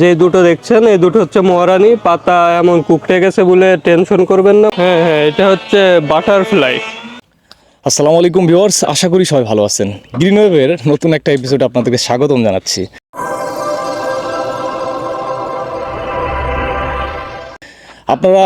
যে দুটো দেখছেন, এই দুটো হচ্ছে মহারানি, পাতা এমন কুকটে গেছে বলে টেনশন করবেন না। হ্যাঁ হ্যাঁ এটা হচ্ছে বাটারফ্লাই আসসালামু আলাইকুম ভিউয়ার্স, আশা করি সবাই ভালো আছেন। গ্রিন ওয়েভের নতুন একটা এপিসোড আপনাদেরকে স্বাগতম জানাচ্ছি। আপনারা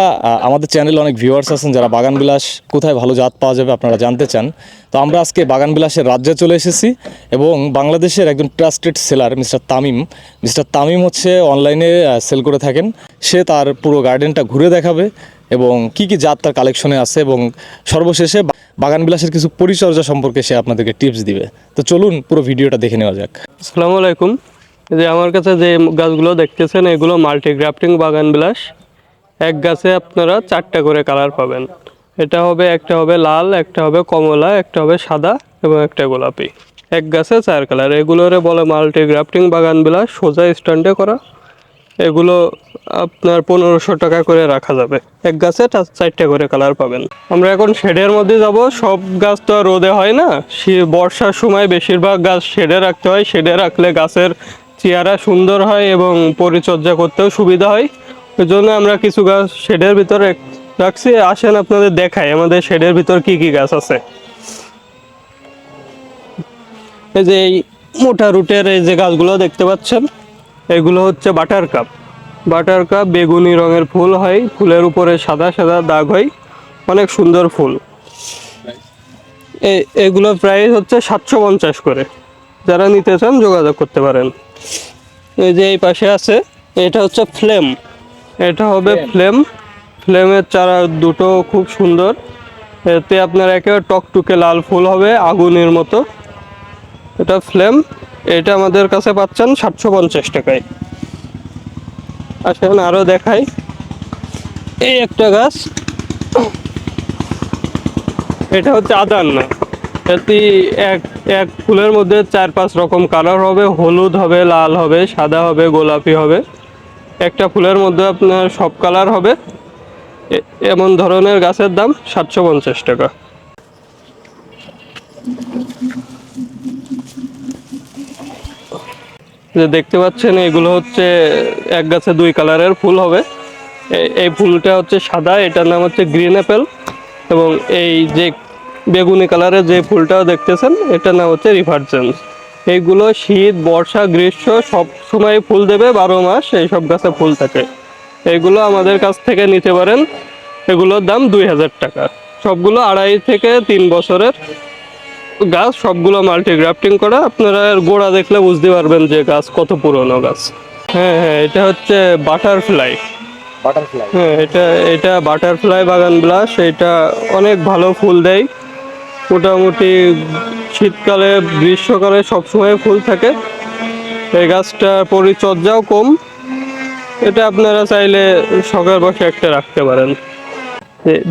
আমাদের চ্যানেলে অনেক ভিউয়ার্স আছেন যারা বাগান বিলাস কোথায় ভালো জাত পাওয়া যাবে আপনারা জানতে চান। তো আমরা আজকে বাগান বিলাসের রাজ্যে চলে এসেছি এবং বাংলাদেশের একজন trusted seller mister Tamim. Mister Tamim হচ্ছে অনলাইনে সেল করে থাকেন। সে তার পুরো গার্ডেনটা ঘুরে দেখাবে এবং কি কি জাত তার কালেকশনে আছে এবং সর্বশেষে বাগান বিলাসের কিছু পরিচর্যা সম্পর্কে সে আপনাদেরকে টিপস দিবে। তো চলুন পুরো ভিডিওটা দেখে নেওয়া যাক। আসসালামু আলাইকুম। যে আমার কাছে যে গাছগুলো দেখতেছেন, এগুলো মাল্টিগ্রাফটিং বাগান বিলাস এক গাছে আপনারা চারটা করে কালার পাবেন। এটা হবে, একটা হবে লাল, একটা হবে কমলা, একটা হবে সাদা এবং একটা গোলাপি। এক গাছে চার কালার। এগুলোরে বলে মাল্টি গ্রাফটিং বাগান বিলাস সোজা স্ট্যান্ডে করা। এগুলো আপনার পনেরোশো টাকা করে রাখা যাবে। এক গাছে চারটে করে কালার পাবেন। আমরা এখন শেডের মধ্যে যাব। সব গাছ তো আর রোদে হয় না। বর্ষার সময় বেশিরভাগ গাছ শেডে রাখতে হয়। শেডে রাখলে গাছের চেহারা সুন্দর হয় এবং পরিচর্যা করতেও সুবিধা হয়। জন্য আমরা কিছু গাছ শেডের ভিতরে রাখছি। আসেন আপনাদের দেখাই আমাদের শেডের ভিতর কি কি গাছ আছে। এই যে এই মোটা রুটের এই যে গাছগুলো দেখতে পাচ্ছেন, এগুলো হচ্ছে বাটার কাপ। বাটার কাপ বেগুনি রঙের ফুল হয়, ফুলের উপরে সাদা সাদা দাগ হয়, অনেক সুন্দর ফুল। এ- এগুলো প্রাইস হচ্ছে সাতশো পঞ্চাশ করে। যারা নিতে চান যোগাযোগ করতে পারেন। এই যে এই পাশে আছে, এটা হচ্ছে ফ্লেম। এটা হবে ফ্লেম ফ্লেমের চারা দুটো খুব সুন্দর। এতে আপনার একেবারে টকটুকে লাল ফুল হবে আগুনের মতো। এটা ফ্লেম এটা আমাদের কাছে পাচ্ছেন সাতশো পঞ্চাশ টাকায়। আসেন আরও দেখাই। এই একটা গাছ। এটা হচ্ছে আদান না। এতে এক এক ফুলের মধ্যে চার পাঁচ রকম কালার হবে। হলুদ হবে লাল হবে সাদা হবে গোলাপি হবে। একটা ফুলের মধ্যে আপনার সব কালার হবে। এমন ধরনের গাছের দাম সাতশো পঞ্চাশ টাকা। যে দেখতে পাচ্ছেন, এগুলো হচ্ছে এক গাছে দুই কালারের ফুল হবে। এই ফুলটা হচ্ছে সাদা, এটার নাম হচ্ছে গ্রিন অ্যাপেল এবং এই যে বেগুনি কালারের যে ফুলটাও দেখতেছেন, এটার নাম হচ্ছে রিভার্জেন্স। এইগুলো শীত বর্ষা গ্রীষ্ম সব সময় ফুল দেবে বারো মাস এই সব গাছে ফুল থাকে। এইগুলো আমাদের কাছ থেকে নিতে পারেন। এগুলোর দাম দুই হাজার টাকা। সবগুলো আড়াই থেকে তিন বছরের গাছ সবগুলো মাল্টি গ্রাফটিং করা। আপনারা গোড়া দেখলে বুঝতে পারবেন যে গাছ কত পুরনো গাছ। হ্যাঁ হ্যাঁ এটা হচ্ছে বাটারফ্লাই বাটারফ্লাই হ্যাঁ এটা এটা বাটারফ্লাই বাগান ব্লাস এটা অনেক ভালো ফুল দেয়। মোটামুটি শীতকালে, গ্রীষ্মকালে সবসময় ফুল থাকে। এই গাছটার পরিচর্যাও কম। এটা আপনারা চাইলে শখের বসে একটা রাখতে পারেন।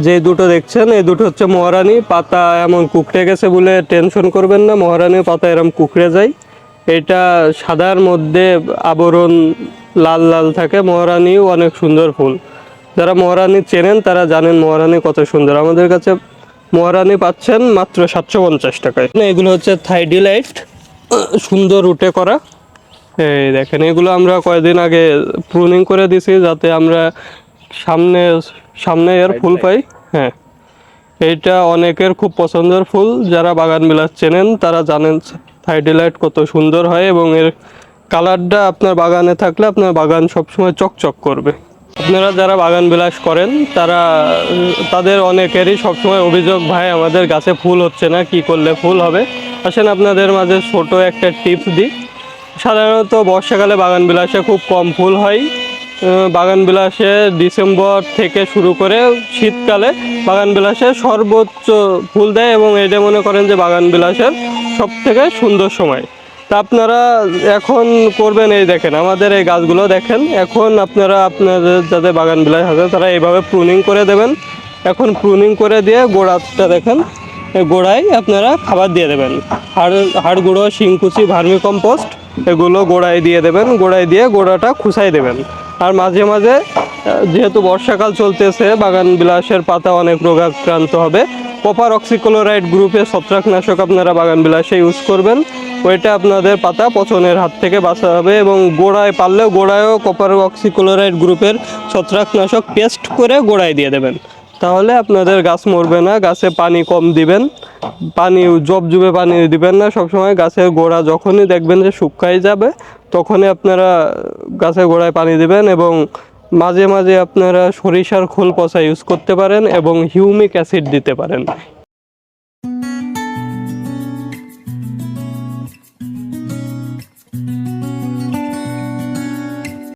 যে দুটো দেখছেন, এই দুটো হচ্ছে মহারানী। পাতা এমন কুকড়ে গেছে বলে টেনশন করবেন না, মহারানীর পাতা এরম কুকড়ে যায়। এটা সাদার মধ্যে আবরণ লাল লাল থাকে। মহারানীও অনেক সুন্দর ফুল। যারা মহারানী চেনেন, তারা জানেন মহারানী কত সুন্দর। আমাদের কাছে মহারানী পাচ্ছেন মাত্র সাতশো পঞ্চাশ টাকায়। এগুলো হচ্ছে থাইডিলাইট সুন্দর রুটে করা। এই দেখেন এগুলো আমরা কয়েকদিন আগে প্রুনিং করে দিছি যাতে আমরা সামনে সামনে এর ফুল পাই। হ্যাঁ এইটা অনেকের খুব পছন্দের ফুল। যারা বাগান বিলাস চেনেন তারা জানেন থাইডিলাইট কত সুন্দর হয় এবং এর কালারটা আপনার বাগানে থাকলে আপনার বাগান সবসময় চকচক করবে। আপনারা যারা বাগান বিলাস করেন, তারা, তাদের অনেকেরই সবসময় অভিযোগ, ভাই, আমাদের গাছে ফুল হচ্ছে না, কি করলে ফুল হবে? আসেন, আপনাদের মাঝে ছোট একটা টিপস দিই। সাধারণত বর্ষাকালে বাগান বিলাসে খুব কম ফুল হয়। বাগান বিলাসে ডিসেম্বর থেকে শুরু করে শীতকালে বাগান বিলাসে সর্বোচ্চ ফুল দেয় এবং এটা মনে করেন যে বাগান বিলাসের সব থেকে সুন্দর সময়। তা আপনারা এখন করবেন এই দেখেন, আমাদের এই গাছগুলো দেখেন, এখন আপনারা আপনাদের যাদের বাগান বিলাস আছে তারা এইভাবে প্রুনিং করে দেবেন। এখন প্রুনিং করে দিয়ে গোড়াটা দেখেন গোড়ায় আপনারা খাবার দিয়ে দেবেন। হাড় হাড় গুঁড়ো, শিংকুচি ভার্মি কম্পোস্ট এগুলো গোড়ায় দিয়ে দেবেন, গোড়ায় দিয়ে গোড়াটা খুসাই দেবেন। আর মাঝে মাঝে যেহেতু বর্ষাকাল চলতেছে, বাগান বিলাসের পাতা অনেক রোগাক্রান্ত হবে। কপার অক্সিক্লোরাইড গ্রুপের ছত্রাকনাশক আপনারা বাগান বিলাসে ইউজ করবেন। ওইটা আপনাদের পাতা পচনের হাত থেকে বাঁচাবে এবং গোড়ায় পারলেও গোড়ায়ও কপার অক্সিক্লোরাইড গ্রুপের ছত্রাকনাশক পেস্ট করে গোড়ায় দিয়ে দেবেন। তাহলে আপনাদের গাছ মরবে না, গাছে পানি কম দিবেন, পানি জবজুবে পানি দিবেন না, সবসময় গাছের গোড়া যখনই দেখবেন যে শুকাই যাবে, তখনই আপনারা গাছের গোড়ায় পানি দিবেন এবং মাঝে মাঝে আপনারা সরিষার খোল পচা ইউজ করতে পারেন এবং হিউমিক অ্যাসিড দিতে পারেন।